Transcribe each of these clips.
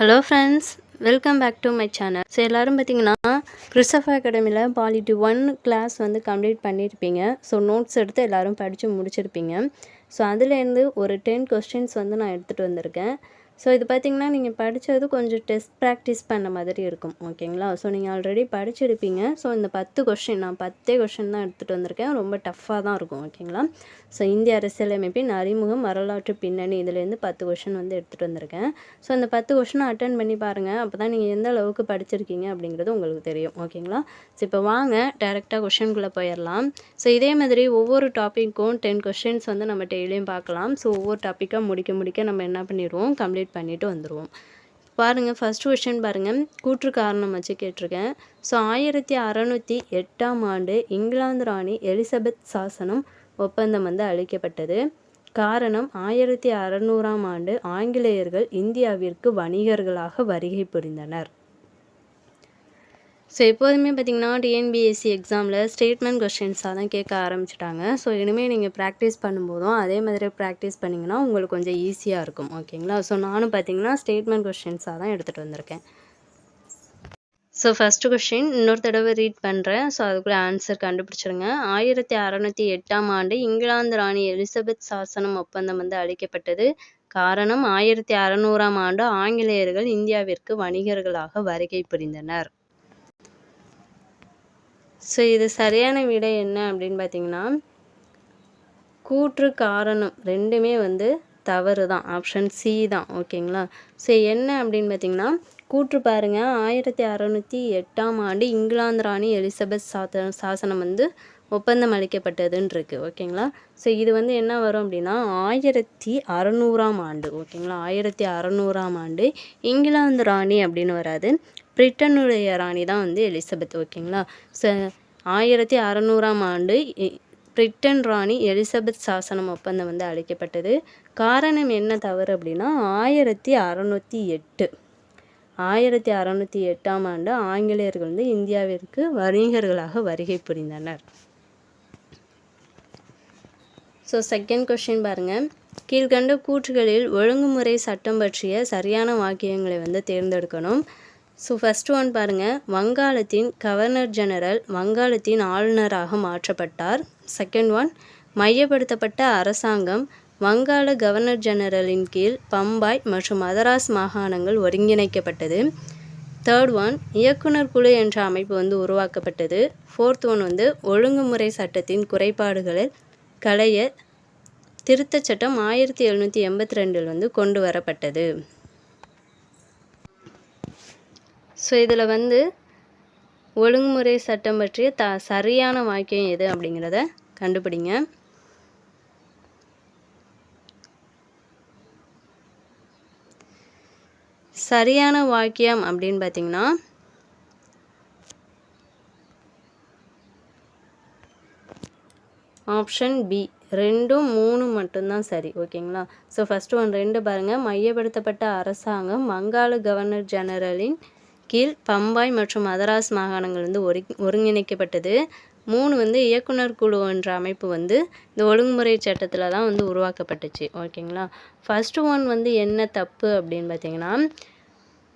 Hello friends welcome back to my channel so எல்லோரும் பார்த்தீங்கன்னா கிறிஸ்டஃபா அகாடமியில் பாலிட்டி ஒன் கிளாஸ் வந்து கம்ப்ளீட் பண்ணியிருப்பீங்க. ஸோ நோட்ஸ் எடுத்து எல்லோரும் படித்து முடிச்சிருப்பீங்க. ஸோ அதுலேருந்து ஒரு டென் கொஸ்டின்ஸ் வந்து நான் எடுத்துகிட்டு வந்திருக்கேன். ஸோ இது பார்த்திங்கன்னா நீங்கள் படித்தது கொஞ்சம் டெஸ்ட் ப்ராக்டிஸ் பண்ண மாதிரி இருக்கும். ஓகேங்களா ஸோ நீங்கள் ஆல்ரெடி படிச்சிருப்பீங்க. ஸோ இந்த பத்து கொஷின் நான் பத்தே கொஷின் தான் எடுத்துகிட்டு வந்திருக்கேன். ரொம்ப டஃப்பாக தான் இருக்கும். ஓகேங்களா ஸோ இந்திய அரசியலமைப்பின் அறிமுகம் வரலாற்று பின்னணி இதுலேருந்து பத்து கொஷின் வந்து எடுத்துகிட்டு வந்திருக்கேன். ஸோ அந்த பத்து கொஷினை அட்டன் பண்ணி பாருங்கள் அப்போ தான் நீங்கள் எந்த அளவுக்கு படிச்சிருக்கீங்க அப்படிங்கிறது உங்களுக்கு தெரியும். ஓகேங்களா ஸோ இப்போ வாங்க டேரெக்டாக கொஷின்குள்ளே போயிடலாம் ஸோ இதே மாதிரி ஒவ்வொரு டாப்பிக்கும் டென் கொஷின்ஸ் வந்து நம்ம டெய்லியும் பார்க்கலாம். ஸோ ஒவ்வொரு டாப்பிக்காக முடிக்க முடிக்க நம்ம என்ன பண்ணிடுவோம்? கம்ப்ளீட் கம்ப்ளீட் பண்ணிவிட்டு வந்துடுவோம் பாருங்கள் ஃபஸ்ட் கொஷின் பாருங்கள் கூற்று காரணம் வச்சு கேட்டிருக்கேன். ஸோ ஆயிரத்தி அறநூற்றி எட்டாம் ஆண்டு இங்கிலாந்து ராணி எலிசபெத் சாசனம் ஒப்பந்தம் வந்து அளிக்கப்பட்டது. காரணம் ஆயிரத்தி அறநூறாம் ஆண்டு ஆங்கிலேயர்கள் இந்தியாவிற்கு வணிகர்களாக வருகை புரிந்தனர். ஸோ எப்போதுமே பார்த்திங்கன்னா டிஎன்பிஎஸ்சி எக்ஸாமில் ஸ்டேட்மெண்ட் கொஷின்ஸாக தான் கேட்க ஆரம்பிச்சிட்டாங்க. ஸோ இனிமேல் நீங்கள் ப்ராக்டிஸ் பண்ணும்போதும் அதே மாதிரி ப்ராக்டிஸ் பண்ணிங்கன்னா உங்களுக்கு கொஞ்சம் ஈஸியாக இருக்கும். ஓகேங்களா ஸோ நானும் பார்த்திங்கன்னா ஸ்டேட்மெண்ட் கொஷின்ஸாக தான் எடுத்துகிட்டு வந்திருக்கேன். ஸோ ஃபஸ்ட்டு கொஷின் இன்னொரு தடவை ரீட் பண்ணுறேன் ஸோ அதுக்குள்ளே ஆன்சர் கண்டுபிடிச்சிருங்க. ஆயிரத்தி அறநூற்றி எட்டாம் ஆண்டு இங்கிலாந்து ராணி எலிசபெத் சாசனம் ஒப்பந்தம் வந்து அளிக்கப்பட்டது. காரணம் ஆயிரத்தி அறநூறாம் ஆண்டு ஆங்கிலேயர்கள் இந்தியாவிற்கு வணிகர்களாக வருகை புரிந்தனர். ஸோ இது சரியான விடை என்ன அப்படின்னு பார்த்தீங்கன்னா கூற்று காரணம் ரெண்டுமே வந்து தவறு தான். ஆப்ஷன் சி தான். ஓகேங்களா ஸோ என்ன அப்படின்னு பார்த்தீங்கன்னா கூற்று பாருங்கள் ஆயிரத்தி அறநூற்றி எட்டாம் ஆண்டு இங்கிலாந்து ராணி எலிசபெத் சாத்த சாசனம் வந்து ஒப்பந்தம் அளிக்கப்பட்டதுன்னு இருக்குது ஓகேங்களா ஸோ இது வந்து என்ன வரும் அப்படின்னா ஆயிரத்தி அறநூறாம் ஆண்டு. ஓகேங்களா ஆயிரத்தி அறநூறாம் ஆண்டு இங்கிலாந்து ராணி அப்படின்னு வராது. பிரிட்டனுடைய ராணி தான் வந்து எலிசபெத். ஓகேங்களா ஸோ ஆயிரத்தி அறநூறாம் ஆண்டு பிரிட்டன் ராணி எலிசபெத் சாசனம் ஒப்பந்தம் வந்து அழைக்கப்பட்டது காரணம் என்ன தவறு அப்படின்னா ஆயிரத்தி அறநூற்றி எட்டு. ஆயிரத்தி அறநூற்றி எட்டாம் ஆண்டு ஆங்கிலேயர்கள் வந்து இந்தியாவிற்கு வணிகர்களாக வருகை புரிந்தனர். ஸோ செகண்ட் கொஷின் பாருங்கள் கீழ்கண்ட கூற்றுகளில் ஒழுங்குமுறை சட்டம் பற்றிய சரியான வாக்கியங்களை வந்து தேர்ந்தெடுக்கணும். ஸோ ஃபஸ்ட் ஒன் பாருங்கள் வங்காளத்தின் கவர்னர் ஜெனரல் வங்காளத்தின் ஆளுநராக மாற்றப்பட்டார். செகண்ட் ஒன் மையப்படுத்தப்பட்ட அரசாங்கம் வங்காள கவர்னர் ஜெனரலின் கீழ் பம்பாய் மற்றும் மதராஸ் மாகாணங்கள் ஒருங்கிணைக்கப்பட்டது. தேர்ட் ஒன் இயக்குனர் குழு என்ற அமைப்பு வந்து உருவாக்கப்பட்டது. ஃபோர்த் ஒன் வந்து ஒழுங்குமுறை சட்டத்தின் குறைபாடுகளை களைய திருத்தச் சட்டம் ஆயிரத்தி எழுநூற்றி எண்பத்தி ரெண்டில் வந்து கொண்டு வரப்பட்டது. ஸோ இதில் வந்து ஒழுங்குமுறை சட்டம் பற்றிய த சரியான வாக்கியம் எது அப்படிங்கிறத கண்டுபிடிங்க. சரியான வாக்கியம் அப்படின்னு பார்த்தீங்கன்னா ஆப்ஷன் பி. ரெண்டும் மூணு மட்டும்தான் சரி. ஓகேங்களா? ஸோ ஃபஸ்ட்டு ஒன் ரெண்டு பாருங்கள் மையப்படுத்தப்பட்ட அரசாங்கம் வங்காள கவர்னர் ஜெனரலின் கீழ் பம்பாய் மற்றும் மதராஸ் மாகாணங்கள் வந்து ஒரி ஒருங்கிணைக்கப்பட்டது. மூணு வந்து இயக்குனர் குழு என்ற அமைப்பு வந்து இந்த ஒழுங்குமுறை சட்டத்தில் தான் வந்து உருவாக்கப்பட்டுச்சு. ஓகேங்களா? ஃபஸ்ட்டு ஒன் வந்து என்ன தப்பு அப்படின்னு பார்த்தீங்கன்னா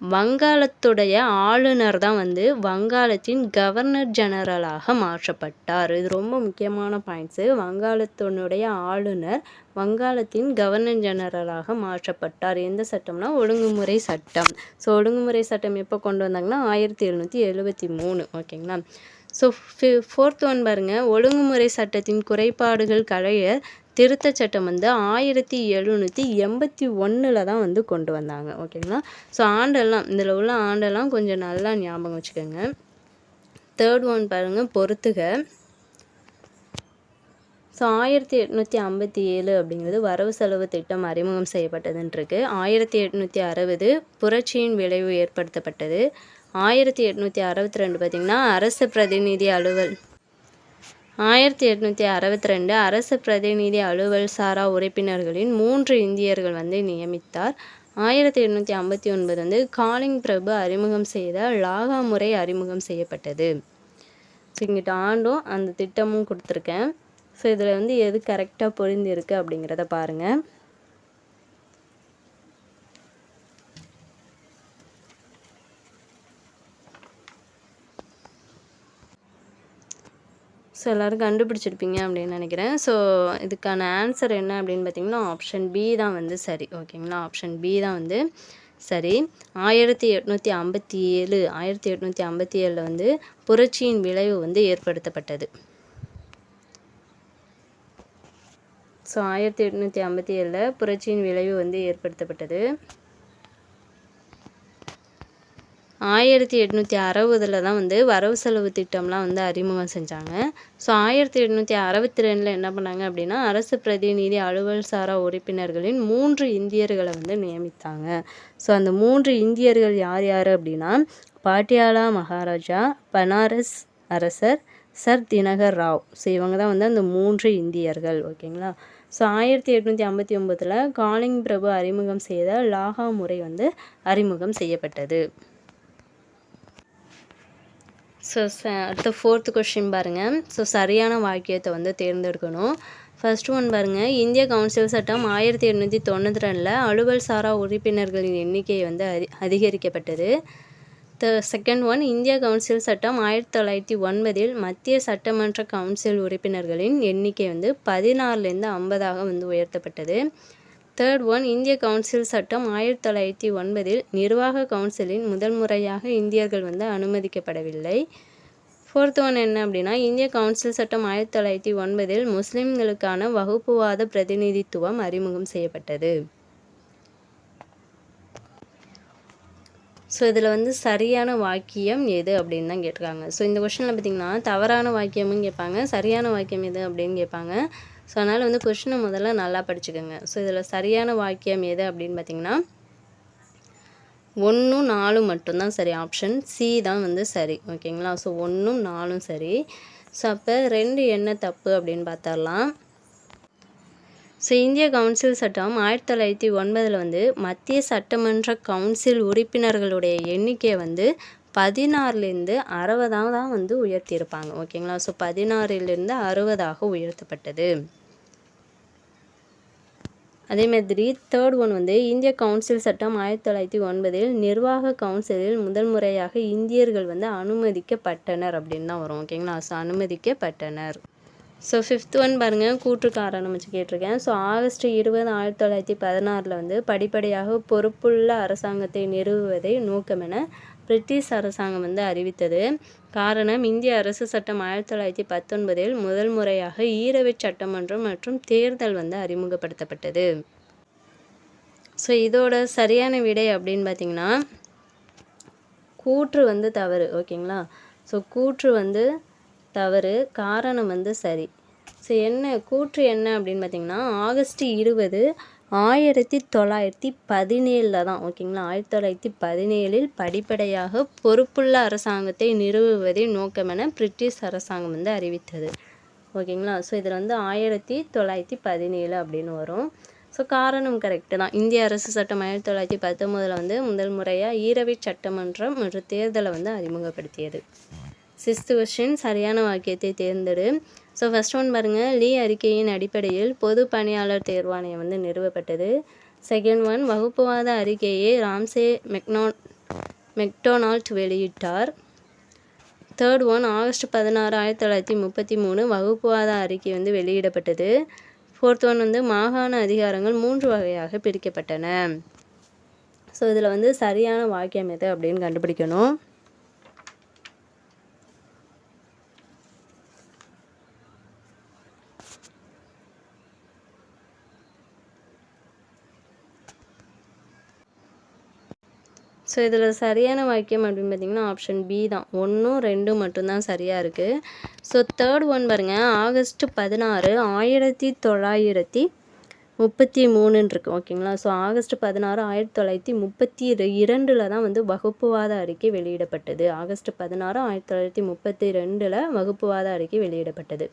வங்காளத்துடைய ஆளுநர் தான் வந்து வங்காளத்தின் கவர்னர் ஜெனரலாக மாற்றப்பட்டார். இது ரொம்ப முக்கியமான பாயிண்ட்ஸு வங்காளத்தினுடைய ஆளுநர் வங்காளத்தின் கவர்னர் ஜெனரலாக மாற்றப்பட்டார். எந்த சட்டம்னா ஒழுங்குமுறை சட்டம். ஸோ ஒழுங்குமுறை சட்டம் எப்போ கொண்டு வந்தாங்கன்னா ஆயிரத்தி எழுநூற்றி எழுபத்தி மூணு. ஓகேங்களா ஸோ ஃபி ஃபோர்த் ஒன் பாருங்கள் ஒழுங்குமுறை சட்டத்தின் குறைபாடுகள் களைய திருத்த சட்டம் வந்து ஆயிரத்தி எழுநூற்றி எண்பத்தி ஒன்றில் தான் வந்து கொண்டு வந்தாங்க. ஓகேங்களா ஸோ ஆண்டெல்லாம் இதில் உள்ள ஆண்டெல்லாம் கொஞ்சம் நல்லா ஞாபகம் வச்சுக்கோங்க. தேர்ட் ஒன் பாருங்கள் பொறுத்துக. ஸோ ஆயிரத்தி எட்நூற்றி ஐம்பத்தி ஏழு அப்படிங்கிறது வரவு செலவு திட்டம் அறிமுகம் செய்யப்பட்டதுன்றிருக்கு. ஆயிரத்தி எட்நூற்றி அறுபது புரட்சியின் விளைவு ஏற்படுத்தப்பட்டது. ஆயிரத்தி எட்நூற்றி அறுபத்தி ரெண்டு பார்த்திங்கன்னா அரசு பிரதிநிதி அலுவல் ஆயிரத்தி எட்நூற்றி அறுபத்தி ரெண்டு அரசு பிரதிநிதி அலுவல் சாரா உறுப்பினர்களின் மூன்று இந்தியர்கள் வந்து நியமித்தார். ஆயிரத்தி எட்நூற்றி ஐம்பத்தி ஒன்பது வந்து காலிங் பிரபு அறிமுகம் செய்த லாகா முறை அறிமுகம் செய்யப்பட்டது. ஸோ இங்கிட்ட ஆண்டும் அந்த திட்டமும் கொடுத்துருக்கேன். ஸோ இதில் வந்து எது கரெக்டாக பொருந்திருக்கு அப்படிங்கிறத பாருங்கள் ஸோ எல்லோரும் கண்டுபிடிச்சிருப்பீங்க அப்படின்னு நினைக்கிறேன். ஸோ இதுக்கான ஆன்சர் என்ன அப்படின்னு பார்த்தீங்கன்னா ஆப்ஷன் பி தான் வந்து சரி. ஓகேங்களா ஆப்ஷன் பி தான் வந்து சரி. ஆயிரத்தி எட்நூற்றி ஐம்பத்தி ஏழு ஆயிரத்தி எட்நூற்றி ஐம்பத்தி ஏழில் வந்து புரட்சியின் விளைவு வந்து ஏற்படுத்தப்பட்டது. ஸோ ஆயிரத்தி எட்நூற்றி ஐம்பத்தி ஏழில் புரட்சியின் விளைவு வந்து ஏற்படுத்தப்பட்டது. ஆயிரத்தி எட்நூற்றி அறுபதில் தான் வந்து வரவு செலவு திட்டம்லாம் வந்து அறிமுகம் செஞ்சாங்க. ஸோ ஆயிரத்தி எட்நூற்றி அறுபத்தி ரெண்டில் என்ன பண்ணாங்க அப்படின்னா அரசு பிரதிநிதி அலுவல் சாரா உறுப்பினர்களின் மூன்று இந்தியர்களை வந்து நியமித்தாங்க. ஸோ அந்த மூன்று இந்தியர்கள் யார் யார் அப்படின்னா பாட்டியாலா மகாராஜா பனாரஸ் அரசர் சர் தினகர் ராவ். ஸோ இவங்க தான் வந்து அந்த மூன்று இந்தியர்கள் ஓகேங்களா? ஸோ ஆயிரத்தி எட்நூற்றி ஐம்பத்தி ஒம்பதில் காலிங் பிரபு அறிமுகம் செய்த லாகா முறை வந்து அறிமுகம் செய்யப்பட்டது. ஸோ அடுத்த ஃபோர்த்து கொஷின் பாருங்கள் ஸோ சரியான வாக்கியத்தை வந்து தேர்ந்தெடுக்கணும். ஃபர்ஸ்ட் ஒன் பாருங்கள் இந்திய கவுன்சில் சட்டம் ஆயிரத்தி எண்ணூற்றி தொண்ணூற்றி ரெண்டில் அலுவல் சாரா உறுப்பினர்களின் எண்ணிக்கை வந்து அதி அதிகரிக்கப்பட்டது. த செகண்ட் ஒன் இந்திய கவுன்சில் சட்டம் ஆயிரத்தி தொள்ளாயிரத்தி ஒன்பதில் மத்திய சட்டமன்ற கவுன்சில் உறுப்பினர்களின் எண்ணிக்கை வந்து பதினாறுலேருந்து ஐம்பதாக வந்து உயர்த்தப்பட்டது. தேர்ட் ஒன் இந்திய கவுன்சில் சட்டம் ஆயிரத்தி தொள்ளாயிரத்தி ஒன்பதில் நிர்வாக கவுன்சிலின் முதல் முறையாக இந்தியர்கள் வந்து அனுமதிக்கப்படவில்லை. ஃபோர்த் ஒன் என்ன அப்படின்னா இந்திய கவுன்சில் சட்டம் ஆயிரத்தி தொள்ளாயிரத்தி ஒன்பதில் முஸ்லிம்களுக்கான வகுப்புவாத பிரதிநிதித்துவம் அறிமுகம் செய்யப்பட்டது. ஸோ இதில் வந்து சரியான வாக்கியம் எது அப்படின்னு தான் கேட்டிருக்காங்க. ஸோ இந்த கொஷனில் பார்த்திங்கன்னா தவறான வாக்கியமும் கேட்பாங்க சரியான வாக்கியம் எது அப்படின்னு கேட்பாங்க. ஸோ அதனால் வந்து கொஷினை முதல்ல நல்லா படிச்சுக்கோங்க. ஸோ இதில் சரியான வாக்கியம் எது அப்படின்னு பார்த்தீங்கன்னா ஒன்றும் நாலும் மட்டும்தான் சரி. ஆப்ஷன் சி தான் வந்து சரி. ஓகேங்களா ஸோ ஒன்றும் நாலும் சரி. ஸோ அப்போ ரெண்டு என்ன தப்பு அப்படின்னு பார்த்தரலாம் ஸோ இந்திய கவுன்சில் சட்டம் ஆயிரத்தி தொள்ளாயிரத்தி ஒன்பதில் வந்து மத்திய சட்டமன்ற கவுன்சில் உறுப்பினர்களுடைய எண்ணிக்கையை வந்து பதினாறுலேருந்து அறுபதாக தான் வந்து உயர்த்தியிருப்பாங்க. ஓகேங்களா? ஸோ பதினாறுலேருந்து அறுபதாக உயர்த்தப்பட்டது. அதே மாதிரி தேர்ட் ஒன் வந்து இந்திய கவுன்சில் சட்டம் ஆயிரத்தி தொள்ளாயிரத்தி ஒன்பதில் நிர்வாக கவுன்சிலில் முதல் முறையாக இந்தியர்கள் வந்து அனுமதிக்கப்பட்டனர் அப்படின்னு தான் வரும். ஓகேங்களா? ஸோ அனுமதிக்கப்பட்டனர். ஸோ ஃபிஃப்த் ஒன் பாருங்கள் கூற்று காரணம் வச்சு கேட்டிருக்கேன். ஸோ ஆகஸ்ட் இருபது ஆயிரத்தி தொள்ளாயிரத்தி பதினாறில் வந்து படிப்படியாக பொறுப்புள்ள அரசாங்கத்தை நிறுவுவதை நோக்கமென பிரிட்டிஷ் அரசாங்கம் வந்து அறிவித்தது. காரணம் இந்திய அரசு சட்டம் ஆயிரத்தி தொள்ளாயிரத்தி பத்தொன்பதில் முதல் முறையாக ஈரவை சட்டமன்றம் மற்றும் தேர்தல் வந்து அறிமுகப்படுத்தப்பட்டது. ஸோ இதோட சரியான விடை அப்படின்னு பார்த்தீங்கன்னா கூற்று வந்து தவறு ஓகேங்களா? ஸோ கூற்று வந்து தவறு காரணம் வந்து சரி. ஸோ என்ன கூற்று என்ன அப்படின்னு பார்த்தீங்கன்னா ஆகஸ்ட் இருபது ஆயிரத்தி தொள்ளாயிரத்தி பதினேழில் தான் ஓகேங்களா? ஆயிரத்தி தொள்ளாயிரத்தி பதினேழில் படிப்படியாக பொறுப்புள்ள அரசாங்கத்தை நிறுவுவதே நோக்கமென பிரிட்டிஷ் அரசாங்கம் வந்து அறிவித்தது. ஓகேங்களா? ஸோ இதில் வந்து ஆயிரத்தி தொள்ளாயிரத்தி பதினேழு அப்படின்னு வரும். ஸோ காரணம் கரெக்டு தான். இந்திய அரசு சட்டம் ஆயிரத்தி தொள்ளாயிரத்தி பத்தொம்போதில் வந்து முதல் முறையாக ஈரவை சட்டமன்றம் மற்றும் தேர்தலை வந்து அறிமுகப்படுத்தியது. சிக்ஸ்த் கொஸ்டின் சரியான வாக்கியத்தை தேர்ந்தெடு. ஸோ ஃபஸ்ட் ஒன் பாருங்கள் லீ அறிக்கையின் அடிப்படையில் பொது பணியாளர் தேர்வாணையம் வந்து நிறுவப்பட்டது. செகண்ட் ஒன் வகுப்புவாத அறிக்கையை ராம்சே மெக்னோ மெக்டொனால்ட் வெளியிட்டார். தேர்ட் ஒன் ஆகஸ்ட் பதினாறு ஆயிரத்தி தொள்ளாயிரத்தி முப்பத்தி மூணு வகுப்புவாத அறிக்கை வந்து வெளியிடப்பட்டது. ஃபோர்த் ஒன் வந்து மாகாண அதிகாரங்கள் மூன்று வகையாக பிரிக்கப்பட்டன. ஸோ இதில் வந்து சரியான வாக்கியம் எது அப்படின்னு கண்டுபிடிக்கணும். ஸோ இதில் சரியான வாக்கியம் அப்படின்னு பார்த்தீங்கன்னா ஆப்ஷன் பி தான். ஒன்றும் ரெண்டும் மட்டும்தான் சரியாக இருக்குது ஸோ தேர்ட் ஒன் பாருங்கள் ஆகஸ்ட் பதினாறு ஆயிரத்தி தொள்ளாயிரத்தி முப்பத்தி மூணுன்னு இருக்குது ஓகேங்களா ஸோ ஆகஸ்ட் பதினாறு ஆயிரத்தி தொள்ளாயிரத்தி முப்பத்தி இரண்டில் தான் வந்து வகுப்புவாத அறிக்கை வெளியிடப்பட்டது. ஆகஸ்ட் பதினாறு ஆயிரத்தி தொள்ளாயிரத்தி முப்பத்தி ரெண்டில் வகுப்புவாத அறிக்கை வெளியிடப்பட்டது.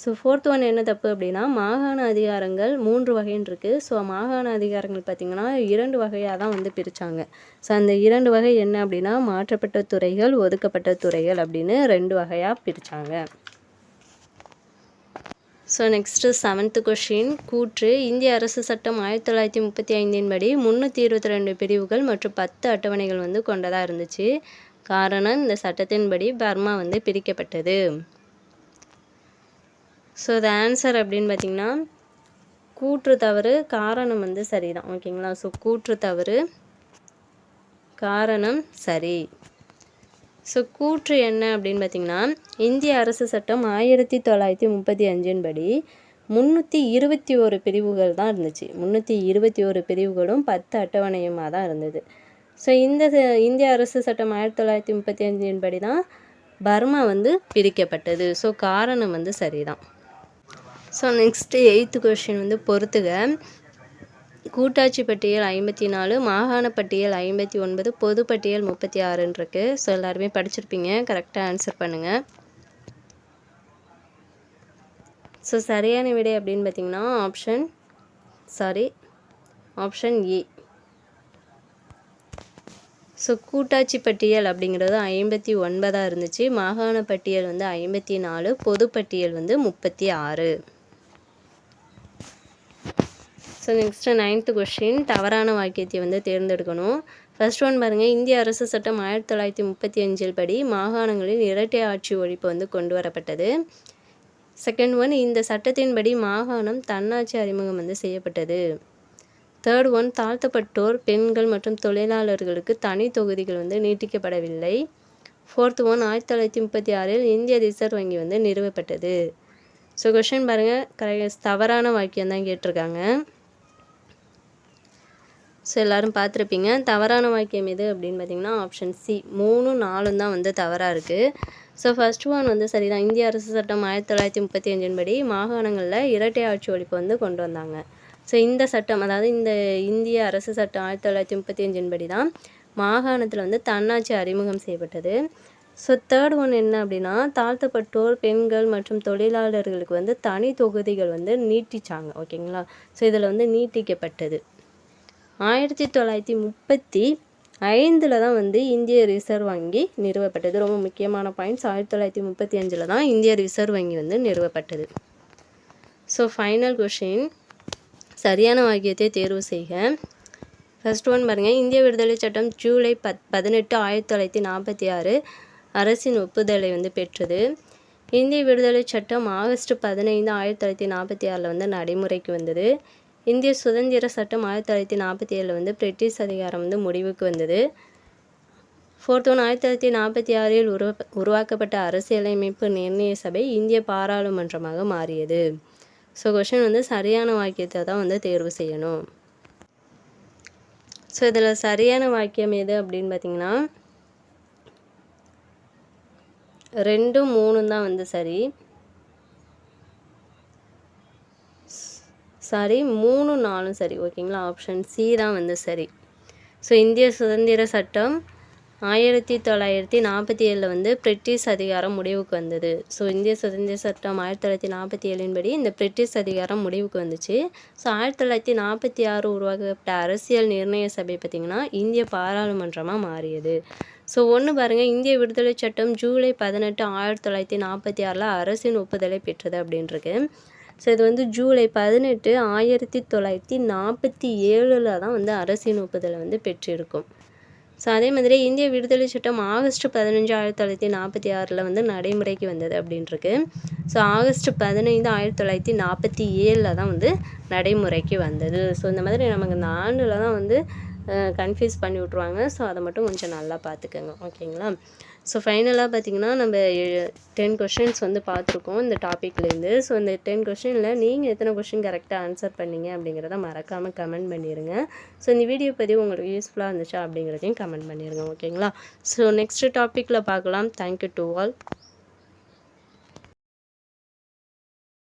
ஸோ ஃபோர்த் ஒன் என்ன தப்பு அப்படின்னா மாகாண அதிகாரங்கள் மூன்று வகைன்னு இருக்குது ஸோ மாகாண அதிகாரங்கள் பார்த்திங்கன்னா இரண்டு வகையாக தான் வந்து பிரித்தாங்க ஸோ அந்த இரண்டு வகை என்ன அப்படின்னா மாற்றப்பட்ட துறைகள் ஒதுக்கப்பட்ட துறைகள் அப்படின்னு ரெண்டு வகையாக பிரித்தாங்க ஸோ நெக்ஸ்ட்டு செவன்த்து கொஷின் கூற்று இந்திய அரசு சட்டம் ஆயிரத்தி தொள்ளாயிரத்தி முப்பத்தி ஐந்தின் படி முந்நூற்றி இருபத்தி ரெண்டு பிரிவுகள் மற்றும் பத்து அட்டவணைகள் வந்து கொண்டதாக இருந்துச்சு. காரணம் இந்த சட்டத்தின்படி பர்மா வந்து பிரிக்கப்பட்டது. ஸோ த ஆன்சர் அப்படின்னு பார்த்தீங்கன்னா கூற்று தவறு காரணம் வந்து சரிதான். ஓகேங்களா ஸோ கூற்று தவறு காரணம் சரி. ஸோ கூற்று என்ன அப்படின்னு பார்த்தீங்கன்னா இந்திய அரசு சட்டம் ஆயிரத்தி தொள்ளாயிரத்தி முப்பத்தி அஞ்சின் படி முந்நூற்றி இருபத்தி ஒரு பிரிவுகள் தான் இருந்துச்சு. முந்நூற்றி இருபத்தி ஒரு பிரிவுகளும் பத்து அட்டவணையுமாக தான் இருந்தது. ஸோ இந்த இந்திய அரசு சட்டம் ஆயிரத்தி தொள்ளாயிரத்தி முப்பத்தி அஞ்சின் படி தான் பர்மா வந்து பிரிக்கப்பட்டது. ஸோ காரணம் வந்து சரிதான். ஸோ நெக்ஸ்ட்டு எயித்து கொஷின் வந்து பொறுத்துக. கூட்டாட்சி பட்டியல் ஐம்பத்தி நாலு மாகாண பட்டியல் ஐம்பத்தி ஒன்பது பொது பட்டியல் முப்பத்தி ஆறுன்னு இருக்கு. ஸோ எல்லாருமே படிச்சிருப்பீங்க. கரெக்டாக ஆன்சர் பண்ணுங்கள் ஸோ சரியான விடை அப்படின்னு பார்த்தீங்கன்னா option sorry option A so கூட்டாட்சி பட்டியல் அப்படிங்கிறது ஐம்பத்தி ஒன்பதாக இருந்துச்சு. மாகாண பட்டியல் வந்து ஐம்பத்தி நாலு பொது பட்டியல் வந்து முப்பத்தி ஆறு. ஸோ நெக்ஸ்ட்டு நைன்த்து கொஷின் தவறான வாக்கியத்தை வந்து தேர்ந்தெடுக்கணும். ஃபர்ஸ்ட் ஒன் பாருங்கள் இந்திய அரசு சட்டம் ஆயிரத்தி தொள்ளாயிரத்தி முப்பத்தி அஞ்சில் படி மாகாணங்களில் இரட்டை ஆட்சி ஒழிப்பு வந்து கொண்டு வரப்பட்டது. செகண்ட் ஒன் இந்த சட்டத்தின்படி மாகாணம் தன்னாட்சி அறிமுகம் வந்து செய்யப்பட்டது. தேர்ட் ஒன் தாழ்த்தப்பட்டோர் பெண்கள் மற்றும் தொழிலாளர்களுக்கு தனி தொகுதிகள் வந்து நீட்டிக்கப்படவில்லை. ஃபோர்த் ஒன் ஆயிரத்தி தொள்ளாயிரத்தி முப்பத்தி ஆறில் இந்திய ரிசர்வ் வங்கி வந்து நிறுவப்பட்டது. ஸோ கொஷின் பாருங்கள் கரெக்ட் தவறான வாக்கியம் தான் கேட்டிருக்காங்க. ஸோ எல்லோரும் பார்த்துருப்பீங்க. தவறான வாக்கியம் எது அப்படின்னு பார்த்தீங்கன்னா ஆப்ஷன் சி மூணும் நாலும் தான் வந்து தவறாக இருக்குது ஸோ ஃபஸ்ட் ஒன் வந்து சரிதான். இந்திய அரசு சட்டம் ஆயிரத்தி தொள்ளாயிரத்தி முப்பத்தி அஞ்சின் படி மாகாணங்களில் இரட்டை ஆட்சி ஒழிப்பு வந்து கொண்டு வந்தாங்க. ஸோ இந்த சட்டம் அதாவது இந்த இந்திய அரசு சட்டம் ஆயிரத்தி தொள்ளாயிரத்தி முப்பத்தி அஞ்சின் படி தான் மாகாணத்தில் வந்து தன்னாட்சி அறிமுகம் செய்யப்பட்டது. ஸோ தேர்ட் ஒன் என்ன அப்படின்னா தாழ்த்தப்பட்டோர் பெண்கள் மற்றும் தொழிலாளர்களுக்கு வந்து தனி தொகுதிகள் வந்து நீட்டிச்சாங்க. ஓகேங்களா ஸோ இதில் வந்து நீட்டிக்கப்பட்டது. ஆயிரத்தி தொள்ளாயிரத்தி முப்பத்தி ஐந்தில் தான் வந்து இந்திய ரிசர்வ் வங்கி நிறுவப்பட்டது. ரொம்ப முக்கியமான பாயிண்ட்ஸ் ஆயிரத்தி தொள்ளாயிரத்தி முப்பத்தி அஞ்சில் தான் இந்திய ரிசர்வ் வங்கி வந்து நிறுவப்பட்டது. ஸோ ஃபைனல் கொஷின் சரியான வாக்கியத்தை தேர்வு செய்க. ஃபர்ஸ்ட் ஒன் பாருங்கள் இந்திய விடுதலை சட்டம் ஜூலை பத் பதினெட்டு ஆயிரத்தி தொள்ளாயிரத்தி நாற்பத்தி ஆறு அரசின் ஒப்புதலை வந்து பெற்றது. இந்திய விடுதலை சட்டம் ஆகஸ்ட் பதினைந்து ஆயிரத்தி தொள்ளாயிரத்தி நாற்பத்தி ஆறில் வந்து நடைமுறைக்கு வந்தது. இந்திய சுதந்திர சட்டம் ஆயிரத்தி தொள்ளாயிரத்தி நாற்பத்தி ஏழில் வந்து பிரிட்டிஷ் அதிகாரம் வந்து முடிவுக்கு வந்தது. ஃபோர்த் ஒன் ஆயிரத்தி தொள்ளாயிரத்தி நாற்பத்தி ஆறில் உரு உருவாக்கப்பட்ட அரசியலமைப்பு நிர்ணய சபை இந்திய பாராளுமன்றமாக மாறியது. ஸோ கொஷின் வந்து சரியான வாக்கியத்தை தான் வந்து தேர்வு செய்யணும். ஸோ இதில் சரியான வாக்கியம் எது அப்படின்னு பார்த்தீங்கன்னா ரெண்டும் மூணும் தான் வந்து சரி. சாரி மூணு நாலும் சரி ஓகேங்களா? ஆப்ஷன் சி தான் வந்து சரி. ஸோ இந்திய சுதந்திர சட்டம் ஆயிரத்தி தொள்ளாயிரத்தி நாற்பத்தி ஏழில் வந்து பிரிட்டிஷ் அதிகாரம் முடிவுக்கு வந்தது. ஸோ இந்திய சுதந்திர சட்டம் ஆயிரத்தி தொள்ளாயிரத்தி நாற்பத்தி ஏழின் படி இந்த பிரிட்டிஷ் அதிகாரம் முடிவுக்கு வந்துச்சு. ஸோ ஆயிரத்தி தொள்ளாயிரத்தி நாற்பத்தி ஆறு உருவாக்கப்பட்ட அரசியல் நிர்ணய சபை பார்த்திங்கன்னா இந்திய பாராளுமன்றமாக மாறியது. ஸோ ஒன்று பாருங்கள் இந்திய விடுதலை சட்டம் ஜூலை பதினெட்டு ஆயிரத்தி தொள்ளாயிரத்தி நாற்பத்தி ஆறில் அரசின் ஒப்புதலை பெற்றது அப்படின்ருக்கு. ஸோ இது வந்து ஜூலை பதினெட்டு ஆயிரத்தி தொள்ளாயிரத்தி நாற்பத்தி ஏழில் தான் வந்து அரசின் ஒப்புதலை வந்து பெற்றிருக்கும். ஸோ அதே மாதிரி இந்திய விடுதலை சட்டம் ஆகஸ்ட் பதினஞ்சு ஆயிரத்தி தொள்ளாயிரத்தி நாற்பத்தி ஆறில் வந்து நடைமுறைக்கு வந்தது அப்படின்ட்டுருக்கு ஸோ ஆகஸ்ட் பதினைந்து ஆயிரத்தி தொள்ளாயிரத்தி நாற்பத்தி ஏழில் தான் வந்து நடைமுறைக்கு வந்தது. ஸோ இந்த மாதிரி நமக்கு இந்த ஆண்டில் தான் வந்து கன்ஃபியூஸ் பண்ணி விட்ருவாங்க ஸோ அதை மட்டும் கொஞ்சம் நல்லா பார்த்துக்கோங்க. ஓகேங்களா? ஸோ ஃபைனலாக பார்த்தீங்கன்னா நம்ம டென் கொஷின்ஸ் வந்து பார்த்துருக்கோம் இந்த டாப்பிக்லேருந்து ஸோ இந்த டென் கொஷினில் நீங்கள் எத்தனை கொஷின் கரெக்டாக ஆன்சர் பண்ணீங்க அப்படிங்கிறத மறக்காமல் கமெண்ட் பண்ணிடுங்க ஸோ இந்த வீடியோ பதிவு உங்களுக்கு யூஸ்ஃபுல்லாக இருந்துச்சா அப்படிங்கிறதையும் கமெண்ட் பண்ணிடுங்க ஓகேங்களா? ஸோ நெக்ஸ்ட் டாப்பிக்கில் பார்க்கலாம். Thank you to all